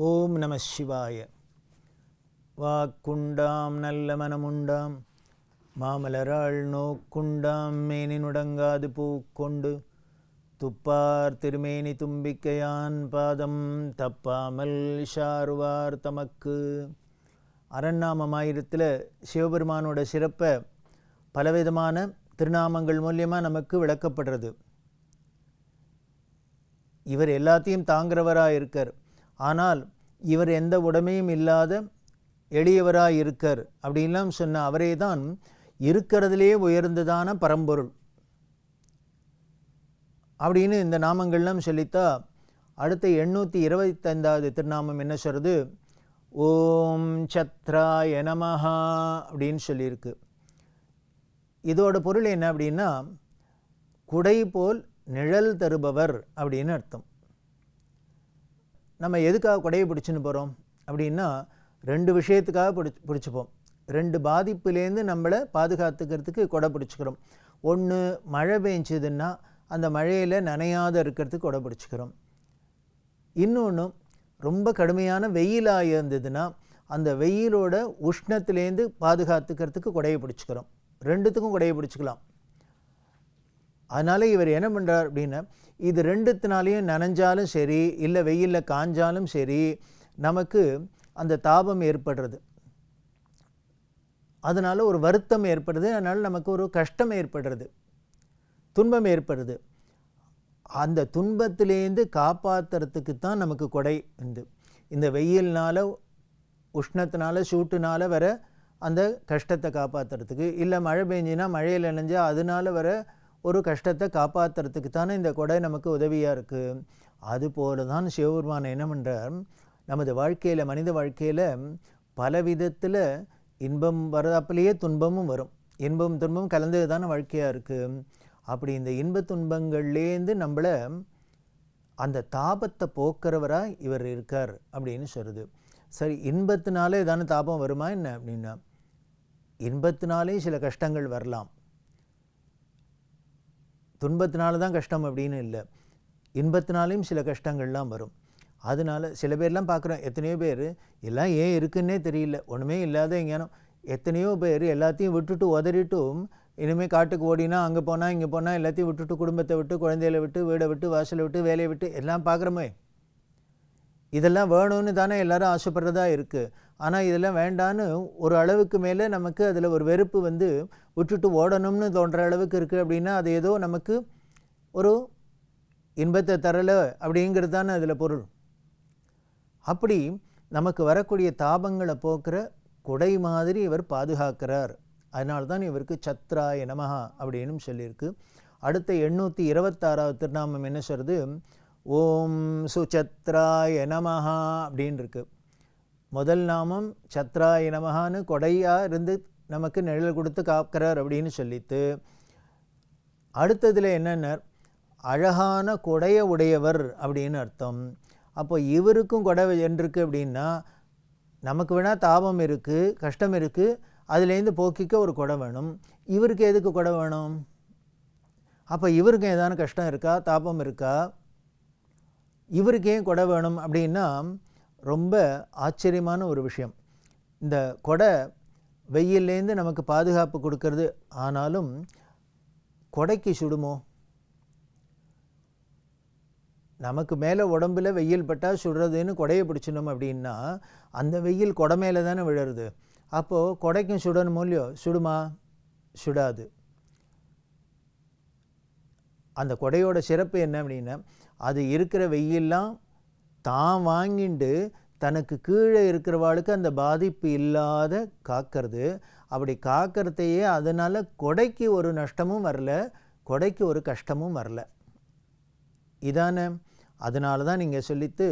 சிவாய. வாக்குண்டாம் நல்ல மனமுண்டாம். மாமலராள் நோக்குண்டாம் மேனி நுடங்காது பூக்கொண்டு. துப்பார் திருமேனி தும்பிக்கையான் பாதம் தப்பாமல் ஷாருவார் தமக்கு. அரண்நாமமாயிரத்தில் சிவபெருமானோட சிறப்பை பலவிதமான திருநாமங்கள் மூலியமாக நமக்கு விளக்கப்படுறது. இவர் எல்லாத்தையும் தாங்கிறவராக இருக்கார். ஆனால் இவர் எந்த உடமையும் இல்லாத எளியவராக இருக்கார் அப்படின்லாம் சொன்ன அவரே தான் இருக்கிறதுலே உயர்ந்ததான பரம்பொருள். அப்படின்னு இந்த நாமங்கள்லாம் சொல்லித்தா அடுத்த எண்ணூற்றி இருபத்தைந்தாவது திருநாமம் என்ன சொல்கிறது ஓம் சத்ராய நமஹா அப்படின்னு சொல்லியிருக்கு. இதோட பொருள் என்ன அப்படின்னா குடை போல் நிழல் தருபவர் அப்படின்னு அர்த்தம். நம்ம எதுக்காக குடையை பிடிச்சின்னு போகிறோம் அப்படின்னா ரெண்டு விஷயத்துக்காக பிடிச்சி பிடிச்சிப்போம். ரெண்டு பாதிப்புலேருந்து நம்மளை பாதுகாத்துக்கிறதுக்கு கொடை பிடிச்சிக்கிறோம். ஒன்று மழை பெஞ்சதுன்னா அந்த மழையில் நனையாத இருக்கிறதுக்கு கொடை பிடிச்சிக்கிறோம். இன்னொன்று ரொம்ப கடுமையான வெயிலாக இருந்ததுன்னா அந்த வெயிலோட உஷ்ணத்துலேருந்து பாதுகாத்துக்கிறதுக்கு கொடையை பிடிச்சிக்கிறோம். ரெண்டுத்துக்கும் கொடையை பிடிச்சிக்கலாம். அதனால் இவர் என்ன பண்ணுறார் அப்படின்னா இது ரெண்டுத்தினாலையும் நனைஞ்சாலும் சரி இல்லை வெயிலில் காஞ்சாலும் சரி நமக்கு அந்த தாபம் ஏற்படுறது. அதனால் ஒரு வருத்தம் ஏற்படுது அதனால் நமக்கு ஒரு கஷ்டம் ஏற்படுறது துன்பம் ஏற்படுது. அந்த துன்பத்திலேருந்து காப்பாற்றுறதுக்கு தான் நமக்கு கொடை உண்டு. இந்த வெயில்னால உஷ்ணத்தினால சூட்டுனால வர அந்த கஷ்டத்தை காப்பாற்றுறதுக்கு இல்லை மழை பெஞ்சினா மழையில் நினைஞ்சா அதனால வர ஒரு கஷ்டத்தை காப்பாற்றுறதுக்கு தானே இந்த கொடை நமக்கு உதவியாக இருக்குது அதுபோல தான் சிவபெருமான் என்ன பண்ணுறார் நமது வாழ்க்கையில் மனித வாழ்க்கையில் பல விதத்தில் இன்பம் வரதாப்பிலேயே துன்பமும் வரும். இன்பம் துன்பம் கலந்தது தானே வாழ்க்கையாக இருக்குது அப்படி இந்த இன்ப துன்பங்கள்லேருந்து நம்மளை அந்த தாபத்தை போக்குறவராக இவர் இருக்கார் அப்படின்னு சொல்கிறது சரி இன்பத்தினாலே தானே தாபம் வருமா என்ன அப்படின்னா இன்பத்தினாலே சில கஷ்டங்கள் வரலாம். துன்பத்தினால தான் கஷ்டம் அப்படின்னு இல்லை. இன்பத்தினாலையும் சில கஷ்டங்கள்லாம் வரும். அதனால சில பேர்லாம் பார்க்குறோம் எத்தனையோ பேர் எல்லாம் ஏன் இருக்குன்னே தெரியல. ஒன்றுமே இல்லாத எங்கேனோ எத்தனையோ பேர் எல்லாத்தையும் விட்டுட்டு உதறிட்டும் இனிமேல் காட்டுக்கு ஓடினா அங்கே போனால் இங்கே போனால் எல்லாத்தையும் விட்டுட்டு குடும்பத்தை விட்டு குழந்தையில விட்டு வீடை விட்டு வாசலை விட்டு வேலையை விட்டு எல்லாம் பார்க்குறோமே இதெல்லாம் வேணும்னு தானே எல்லாரும் ஆசைப்படுறதா இருக்குது ஆனால் இதெல்லாம் வேண்டான்னு ஒரு அளவுக்கு மேலே நமக்கு அதில் ஒரு வெறுப்பு வந்து விட்டுட்டு ஓடணும்னு தோன்ற அளவுக்கு இருக்குது அப்படின்னா அது ஏதோ நமக்கு ஒரு இன்பத்தை தரலை அப்படிங்கிறது தானே அதில் பொருள். அப்படி நமக்கு வரக்கூடிய தாபங்களை போக்குற குடை மாதிரி இவர் பாதுகாக்கிறார். அதனால தான் இவருக்கு சத்ராய நமஹா அப்படின்னு சொல்லியிருக்கு. அடுத்த எண்ணூற்றி இருபத்தாறாவது திருநாமம் என்ன சொல்கிறது ஓம் சுசத்ராய நமஹா அப்படின்னு இருக்குது முதல் நாமம் சத்ராய நமகான்னு கொடையாக இருந்து நமக்கு நிழல் கொடுத்து காக்கிறார் அப்படின்னு சொல்லித்து அடுத்ததில் என்னென்ன? அழகான கொடைய உடையவர் அப்படின்னு அர்த்தம். அப்போ இவருக்கும் கொடை என்றிருக்கு அப்படின்னா நமக்கு வேணால் தாபம் இருக்குது கஷ்டம் இருக்குது அதுலேருந்து போக்கிக்க ஒரு கொடை வேணும். இவருக்கு எதுக்கு கொடை வேணும்? அப்போ இவருக்கு ஏதான கஷ்டம் இருக்கா தாபம் இருக்கா? இவருக்கு ஏன் கொடை வேணும் அப்படின்னா ரொம்ப ஆச்சரியமான ஒரு விஷயம். இந்த கொடை வெயில்லேருந்து நமக்கு பாதுகாப்பு கொடுக்கறது. ஆனாலும் கொடைக்கு சுடுமோ? நமக்கு மேலே உடம்புல வெயில் பட்டால் சுடுறதுன்னு கொடையை பிடிச்சினோம் அப்படின்னா அந்த வெயில் கொடை மேலே தானே விழுறது. அப்போது கொடைக்கும் சுடணுமோ இல்லையோ? சுடுமா? சுடாது. அந்த கொடையோட சிறப்பு என்ன அப்படின்னா அது இருக்கிற வெயிலெலாம் தான் வாங்கிண்டு தனக்கு கீழே இருக்கிறவாளுக்கு அந்த பாதிப்பு இல்லாத காக்கிறது. அப்படி காக்கிறதையே அதனால் கொடைக்கு ஒரு நஷ்டமும் வரல கொடைக்கு ஒரு கஷ்டமும் வரல. இதானே? அதனால தான் நீங்கள் சொல்லித்து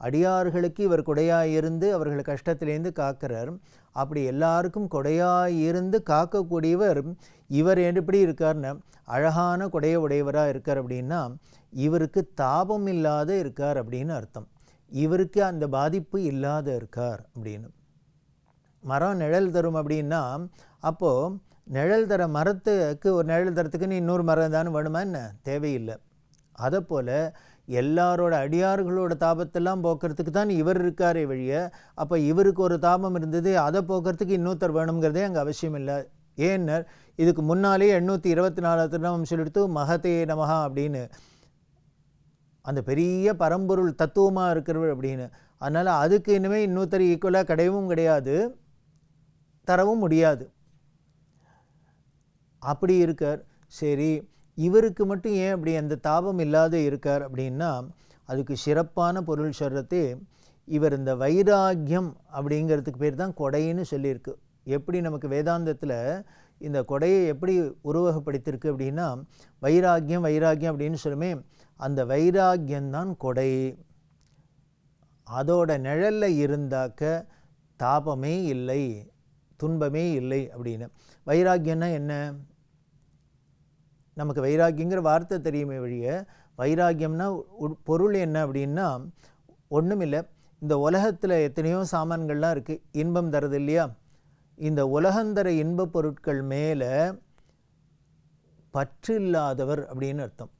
அடியார்களுக்கு இவர் கொடையாக இருந்து அவர்கள் கஷ்டத்திலேருந்து காக்கிறார். அப்படி எல்லாருக்கும் கொடையாக இருந்து காக்கக்கூடியவர் இவர் எப்படி இருக்கார்னு அழகான கொடைய உடையவராக இருக்கார் அப்படின்னா இவருக்கு தாபம் இல்லாத இருக்கார் அப்படின்னு அர்த்தம். இவருக்கு அந்த பாதிப்பு இல்லாத இருக்கார் அப்படின்னு. மரம் நிழல் தரும் அப்படின்னா அப்போது நிழல் தர மரத்துக்கு ஒரு நிழல் தரத்துக்குன்னு இன்னொரு மரம் தானே வேணுமா என்ன? தேவையில்லை. அதை போல் எல்லாரோட அடியார்களோட தாபத்தெல்லாம் போக்குறதுக்கு தான் இவர் இருக்காரே வழிய அப்போ இவருக்கு ஒரு தாபம் இருந்தது அதை போக்குறதுக்கு இன்னொருத்தர் வேணுங்கிறதே அங்கே அவசியம் இல்லை. ஏன்னர் இதுக்கு முன்னாலே எண்ணூற்றி இருபத்தி நாலாவது திருநாமம் சொல்லிடுத்து மகதே நமகா அப்படின்னு அந்த பெரிய பரம்பொருள் தத்துவமாக இருக்கிறவர் அப்படின்னு. அதனால் அதுக்கு இன்னுமே இன்னொருத்தர் ஈக்குவலாக கிடையவும் கிடையாது தரவும் முடியாது. அப்படி இருக்கார். சரி இவருக்கு மட்டும் ஏன் அப்படி அந்த தாபம் இல்லாத இருக்கார் அப்படின்னா அதுக்கு சிறப்பான பொருள் சொல்கிறது இவர் இந்த வைராக்கியம் அப்படிங்கிறதுக்கு பேர் தான் கொடைன்னு சொல்லியிருக்கு. எப்படி நமக்கு வேதாந்தத்தில் இந்த கொடையை எப்படி உருவகப்படுத்தியிருக்கு அப்படின்னா வைராக்கியம் வைராக்கியம் அப்படின்னு சொல்லுமே அந்த வைராக்கியந்தான் கொடை. அதோட நிழலில் இருந்தாக்க தாபமே இல்லை துன்பமே இல்லை அப்படின்னு. வைராக்கியம்னா என்ன? நமக்கு வைராக்கியங்கிற வார்த்தை தெரியுமே வழிய வைராக்கியம்னா பொருள் என்ன அப்படின்னா ஒன்றும் இல்லை இந்த உலகத்தில் எத்தனையோ சாமான்கள்லாம் இருக்குது இன்பம் தருது இல்லையா? இந்த உலகந்தர இன்பப் பொருட்கள் மேலே பற்று இல்லாதவர் அப்படின்னு அர்த்தம்.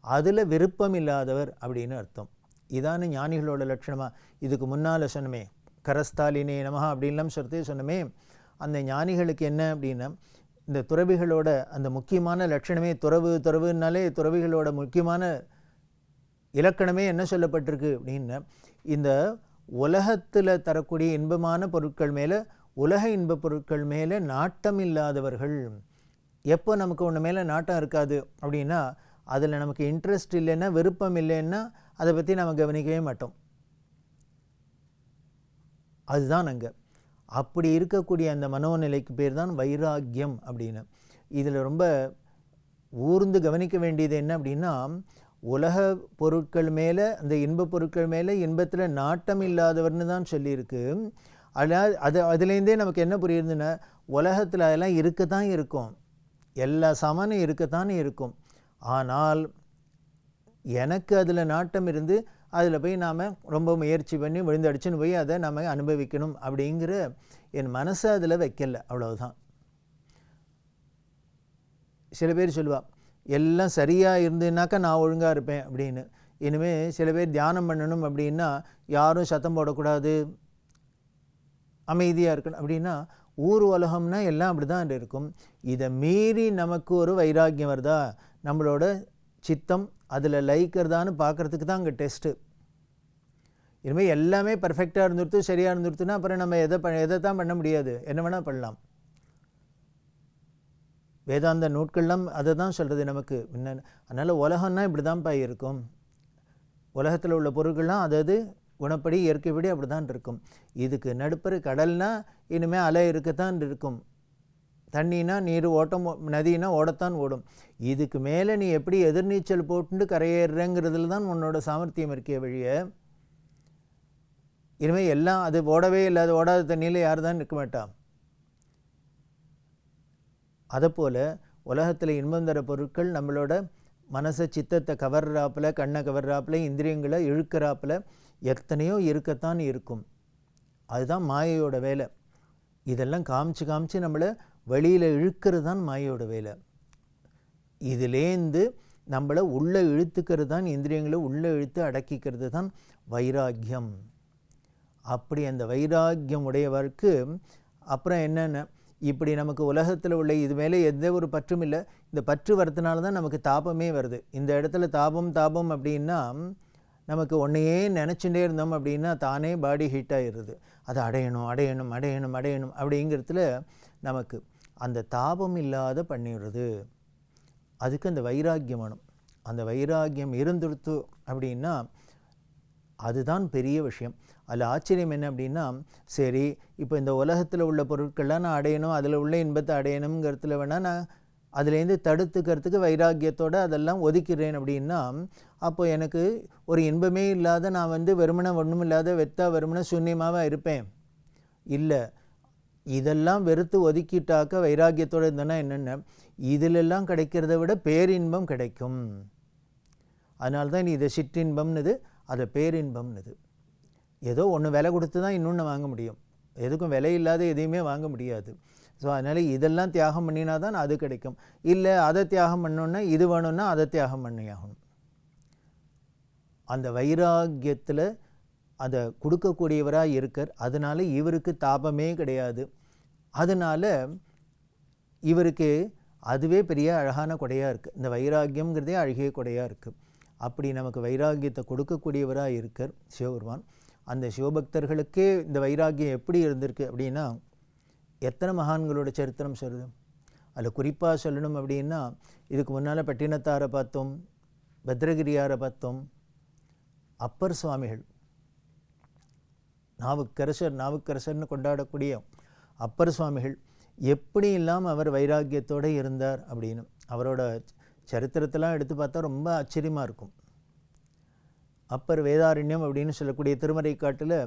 அதில் விருப்பம் இல்லாதவர் அப்படின்னு அர்த்தம். இதான ஞானிகளோட லட்சணமாக இதுக்கு முன்னால் சொன்னமே கரஸ்தாலினே நமஹா அப்படின்லாம் சொல்லிட்டு சொன்னமே அந்த ஞானிகளுக்கு என்ன அப்படின்னா இந்த துறவிகளோட அந்த முக்கியமான லட்சணமே துறவு துறவுனாலே துறவிகளோட முக்கியமான இலக்கணமே என்ன சொல்லப்பட்டிருக்கு அப்படின்னா இந்த உலகத்தில் தரக்கூடிய இன்பமான பொருட்கள் மேலே உலக இன்பப் பொருட்கள் மேலே நாட்டம் இல்லாதவர்கள். எப்போ நமக்கு ஒன்று மேலே நாட்டம் இருக்காது அப்படின்னா அதில் நமக்கு இன்ட்ரெஸ்ட் இல்லைன்னா விருப்பம் இல்லைன்னா அதை பற்றி நம்ம கவனிக்கவே மாட்டோம். அதுதான் அங்கே. அப்படி இருக்கக்கூடிய அந்த மனோநிலைக்கு பேர் தான் வைராக்கியம் அப்படின்னு. இதில் ரொம்ப ஊர்ந்து கவனிக்க வேண்டியது என்ன அப்படின்னா உலக பொருட்கள் மேலே அந்த இன்பப் பொருட்கள் மேலே இன்பத்தில் நாட்டம் இல்லாதவர்னு தான் சொல்லியிருக்கு. அதாவது அது அதுலேருந்தே நமக்கு என்ன புரியுதுன்னா உலகத்தில் அதெல்லாம் இருக்கத்தான் இருக்கும். எல்லா சமனும் இருக்கத்தான் இருக்கும். ஆனால் எனக்கு அதில் நாட்டம் இருந்து அதில் போய் நாம் ரொம்ப முயற்சி பண்ணி விழுந்தடிச்சுன்னு போய் அதை நம்ம அனுபவிக்கணும் அப்படிங்கிற என் மனசை அதில் வைக்கல அவ்வளவுதான். சில பேர் சொல்லுவா எல்லாம் சரியாக இருந்துனாக்கா நான் ஒழுங்காக இருப்பேன் அப்படின்னு. இனிமேல் சில பேர் தியானம் பண்ணணும் அப்படின்னா யாரும் சத்தம் போடக்கூடாது அமைதியாக இருக்கணும் அப்படின்னா ஊர் உலகம்னா எல்லாம் அப்படி தான் இருக்கும். இதை மீறி நமக்கு ஒரு வைராக்கியம் வருதா? நம்மளோட சித்தம் அதில் லைக்கிறதான்னு பார்க்குறதுக்கு தான் அங்கே டெஸ்ட்டு இனிமேல் எல்லாமே பர்ஃபெக்டாக இருந்துருத்து சரியாக இருந்துருத்துன்னா அப்புறம் நம்ம எதை ப எதை தான் பண்ண முடியாது. என்ன வேணால் பண்ணலாம். வேதாந்த நூட்கள்லாம் அதை தான் சொல்கிறது நமக்கு. என்ன அதனால் உலகம்னா இப்படி தான்ப்பா இருக்கும். உலகத்தில் உள்ள பொருட்கள்லாம் அதாவது குணப்படி இயற்கைப்படி அப்படி தான் இருக்கும். இதுக்கு நடுப்பர் கடல்னால் இனிமேல் அலை இருக்கத்தான் இருக்கும். தண்ணினா நீர் ஓட்டம் ஓ- நதினா ஓடத்தான் ஓடும். இதுக்கு மேலே நீ எப்படி எதிர்நீச்சல் போட்டு கரையேறுறங்கிறதுல தான் உன்னோட சாமர்த்தியம் இருக்கே வழிய இனிமேல் எல்லாம் அது ஓடவே இல்லாத ஓடாத தண்ணியில் யார் தான் நிற்க மாட்டான் அதைப்போல் உலகத்தில் இன்பம் தர பொருட்கள் நம்மளோட மனசை சித்தத்தை கவர்றாப்புல கண்ணை கவர்றாப்பில் இந்திரியங்களை இழுக்கிறாப்புல எத்தனையோ இருக்கத்தான் இருக்கும். அதுதான் மாயையோட வேலை. இதெல்லாம் காமிச்சு காமிச்சு நம்மளை வெளியில் இழுக்கிறது தான் மாயையோட வேலை. இதுலேருந்து நம்மளை உள்ளே இழுத்துக்கிறது தான் இந்திரியங்களை உள்ளே இழுத்து அடக்கிக்கிறது தான் வைராக்கியம். அப்படி அந்த வைராக்கியம் உடையவருக்கு அப்புறம் என்னென்ன? இப்படி நமக்கு உலகத்தில் உள்ள இது மேலே எந்த ஒரு பற்றும் இல்லை. இந்த பற்று வரதுனால தான் நமக்கு தாபமே வருது. இந்த இடத்துல தாபம் தாபம் அப்படின்னா நமக்கு ஒன்றையே நினச்சிட்டே இருந்தோம் அப்படின்னா தானே பாடி ஹீட் ஆகிடுது அதை அடையணும் அடையணும் அடையணும் அடையணும் அப்படிங்கிறதுல நமக்கு அந்த தாபம் இல்லாத பண்ணிடுறது. அதுக்கு அந்த வைராக்கியம் வேணும். அந்த வைராக்கியம் இருந்துடுத்து அப்படின்னா அதுதான் பெரிய விஷயம். அதில் ஆச்சரியம் என்ன அப்படின்னா சரி இப்போ இந்த உலகத்தில் உள்ள பொருட்கள்லாம் நான் அடையணும் அதில் உள்ள இன்பத்தை அடையணுங்கிறதுல வேணால் நான் அதுலேருந்து தடுத்துக்கிறதுக்கு வைராக்கியத்தோடு அதெல்லாம் ஒதுக்கிறேன் அப்படின்னா அப்போ எனக்கு ஒரு இன்பமே இல்லாத நான் வந்து வெறுமனை ஒன்றும் இல்லாத வெத்தா வெறுமனை சூன்யமாக இருப்பேன். இல்லை. இதெல்லாம் வெறுத்து ஒதுக்கிட்டாக்க வைராக்கியத்தோடு இருந்தேன்னா என்னென்ன? இதிலெல்லாம் கிடைக்கிறத விட பேரின்பம் கிடைக்கும். அதனால்தான் தான் இதை சிற்றின்பம்னுது அதை பேரின்பம்னுது. ஏதோ ஒன்று விலை கொடுத்து தான் இன்னொன்று வாங்க முடியும். எதுக்கும் விலை இல்லாத எதையுமே வாங்க முடியாது. ஸோ அதனால் இதெல்லாம் தியாகம் பண்ணினா தான் அது கிடைக்கும். இல்லை அதை தியாகம் பண்ணோன்னா இது வேணும்னா அதை தியாகம் பண்ணி ஆகணும் அந்த வைராக்கியத்தில் அதை கொடுக்கக்கூடியவராக இருக்கார். அதனால இவருக்கு தாபமே கிடையாது. அதனால இவருக்கு அதுவே பெரிய அழகான கொடையாக இருக்குது இந்த வைராக்கியம்ங்கிறதே அழகிய கொடையாக இருக்குது அப்படி நமக்கு வைராக்கியத்தை கொடுக்கக்கூடியவராக இருக்கார் சிவபெருமான். அந்த சிவபக்தர்களுக்கே இந்த வைராக்கியம் எப்படி இருந்திருக்கு அப்படின்னா எத்தனை மகான்களோட சரித்திரம் சொல்லுது அதில் குறிப்பாக சொல்லணும் அப்படின்னா இதுக்கு முன்னால் பட்டினத்தாரை பார்த்தோம் பத்ரகிரியாரை பார்த்தோம் அப்பர் சுவாமிகள். நாவுக்கரசர் நாவுக்கரசர்னு கொண்டாடக்கூடிய அப்பர் சுவாமிகள் எப்படி இல்லாமல் அவர் வைராக்கியத்தோடு இருந்தார் அப்படின்னு. அவரோட சரித்திரத்தெல்லாம் எடுத்து பார்த்தா ரொம்ப ஆச்சரியமாக இருக்கும். அப்பர் வேதாரண்யம் அப்படின்னு சொல்லக்கூடிய திருமறை காட்டில்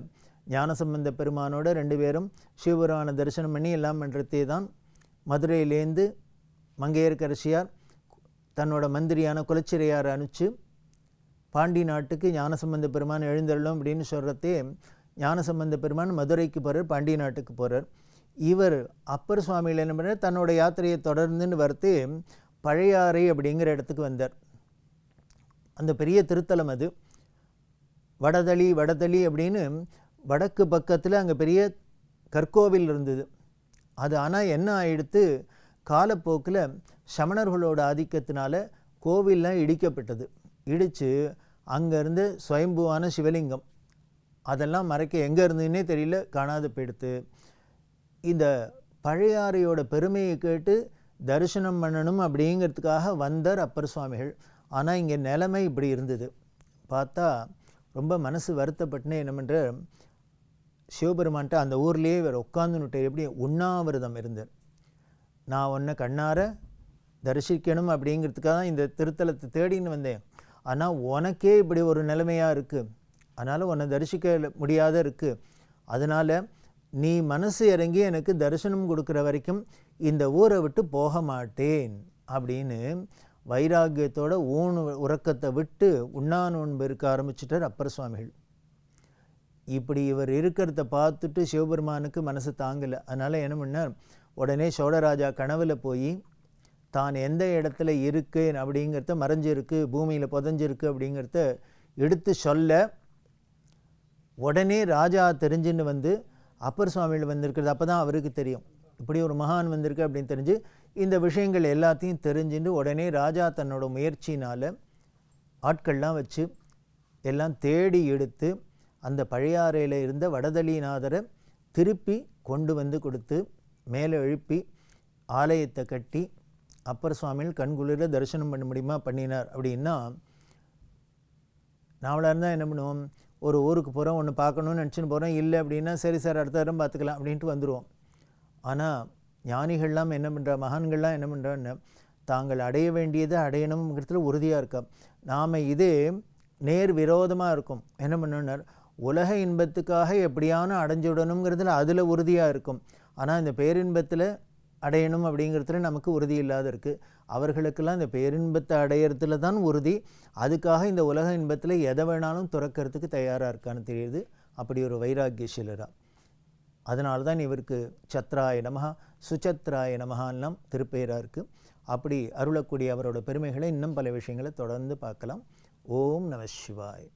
ஞானசம்பந்த பெருமானோட ரெண்டு பேரும் சிவபெருமான தரிசனம் பண்ணி எல்லாம் பண்ணுறதே தான் மதுரையிலேருந்து மங்கையர்கரசியார் தன்னோட மந்திரியான குலச்சிறையார் அனுப்பிச்சு பாண்டி நாட்டுக்கு ஞானசம்பந்த பெருமான் எழுந்தருளும் அப்படின்னு சொல்கிறதே ஞானசம்பந்த பெருமான் மதுரைக்கு போகிறார் பாண்டி நாட்டுக்கு போகிறார் இவர் அப்பர் சுவாமியில் என்ன பண்ணார் தன்னோட யாத்திரையை தொடர்ந்துன்னு வரத்து பழையாறை அப்படிங்கிற இடத்துக்கு வந்தார். அந்த பெரிய திருத்தலம் அது. வடதளி வடதளி அப்படின்னு வடக்கு பக்கத்தில் அங்கே பெரிய கற்கோவில் இருந்தது. அது ஆனால் என்ன ஆயிடுத்து காலப்போக்கில் சமணர்களோட ஆதிக்கத்தினால கோவில்லாம் இடிக்கப்பட்டது. இடித்து அங்கேருந்து சுயம்புவான சிவலிங்கம். அதெல்லாம் மறைக்க எங்கே இருந்ததுன்னே தெரியல காணாது போயிடுத்து. இந்த பழையாறையோட பெருமையை கேட்டு தரிசனம் பண்ணணும் அப்படிங்கிறதுக்காக வந்தார் அப்பர் சுவாமிகள். ஆனால் இங்கே நிலைமை இப்படி இருந்தது. பார்த்தா ரொம்ப மனசு வருத்தப்பட்டுன்னு என்ன பண்ணுற சிவபெருமான்ட்ட அந்த ஊர்லேயே இவர் உட்காந்துன்னுட்டு எப்படி உண்ணாவிரதம் இருந்தார் நான் உன்னை கண்ணார தரிசிக்கணும் அப்படிங்கிறதுக்காக தான் இந்த திருத்தலத்தை தேடின்னு வந்தேன். ஆனால் உனக்கே இப்படி ஒரு நிலைமையாக இருக்குது அதனால் உன்னை தரிசிக்க முடியாத இருக்குது அதனால் நீ மனசு இறங்கி எனக்கு தரிசனம் கொடுக்குற வரைக்கும் இந்த ஊரை விட்டு போக மாட்டேன் அப்படின்னு வைராக்கியத்தோட ஊன் உறக்கத்தை விட்டு உண்ணா நோன்பு இருக்க ஆரம்பிச்சிட்டார் அப்பர் சுவாமிகள். இப்படி இவர் இருக்கிறத பார்த்துட்டு சிவபெருமானுக்கு மனசு தாங்கலை. அதனால் என்ன பண்ணார்? உடனே சோழராஜா கனவில் போய் தான் எந்த இடத்துல இருக்கு அப்படிங்கிறத மறைஞ்சிருக்கு பூமியில் புதஞ்சிருக்கு அப்படிங்கிறத எடுத்து சொல்ல உடனே ராஜா தெரிஞ்சுன்னு வந்து அப்பர் சுவாமியில் வந்திருக்கிறது அப்போ தான் அவருக்கு தெரியும். இப்படி ஒரு மகான் வந்திருக்கு அப்படின்னு தெரிஞ்சு இந்த விஷயங்கள் எல்லாத்தையும் தெரிஞ்சுட்டு உடனே ராஜா தன்னோட முயற்சினால் ஆட்கள்லாம் வச்சு எல்லாம் தேடி எடுத்து அந்த பழையாறையில் இருந்த வடதளிநாதரை திருப்பி கொண்டு வந்து கொடுத்து மேலே எழுப்பி ஆலயத்தை கட்டி அப்பர் சுவாமியில் கண்குளிர தரிசனம் பண்ண முடியுமா? பண்ணினார். அப்படின்னா நாமளாக இருந்தால் என்ன பண்ணுவோம்? ஒரு ஊருக்கு போகிறோம் ஒன்று பார்க்கணும்னு நினச்சின்னு போகிறோம் இல்லை அப்படின்னா சரி சார் அடுத்த இடம் பார்த்துக்கலாம் அப்படின்ட்டு வந்துடுவோம் ஆனால் ஞானிகள்லாம் என்ன பண்ணுறா மகான்கள்லாம் என்ன பண்ணுறான்னு தாங்கள் அடைய வேண்டியதை அடையணுங்கிறதுல உறுதியாக இருக்கா? நாம் இதே நேர் விரோதமாக இருக்கும். என்ன பண்ணணுன்னார் உலக இன்பத்துக்காக எப்படியான அடைஞ்சுடணுங்கிறதுல அதில் உறுதியாக இருக்கும். ஆனால் இந்த பேரின்பத்தில் அடையணும் அப்படிங்கிறதுல நமக்கு உறுதி இல்லாத இருக்குது அவர்களுக்கெல்லாம் இந்த பேரின்பத்தை அடையிறதுல தான் உறுதி. அதுக்காக இந்த உலக இன்பத்தில் எதை வேணாலும் துறக்கிறதுக்கு தயாராக இருக்கான்னு தெரியுது. அப்படி ஒரு வைராக்கியசீலரா. அதனால தான் இவருக்கு சத்ராய நமகா சுச்சத்ராய நமகான்லாம் திருப்பெயராக இருக்குது அப்படி அருளக்கூடிய அவரோட பெருமைகளை இன்னும் பல விஷயங்களை தொடர்ந்து பார்க்கலாம். ஓம் நம சிவாய்.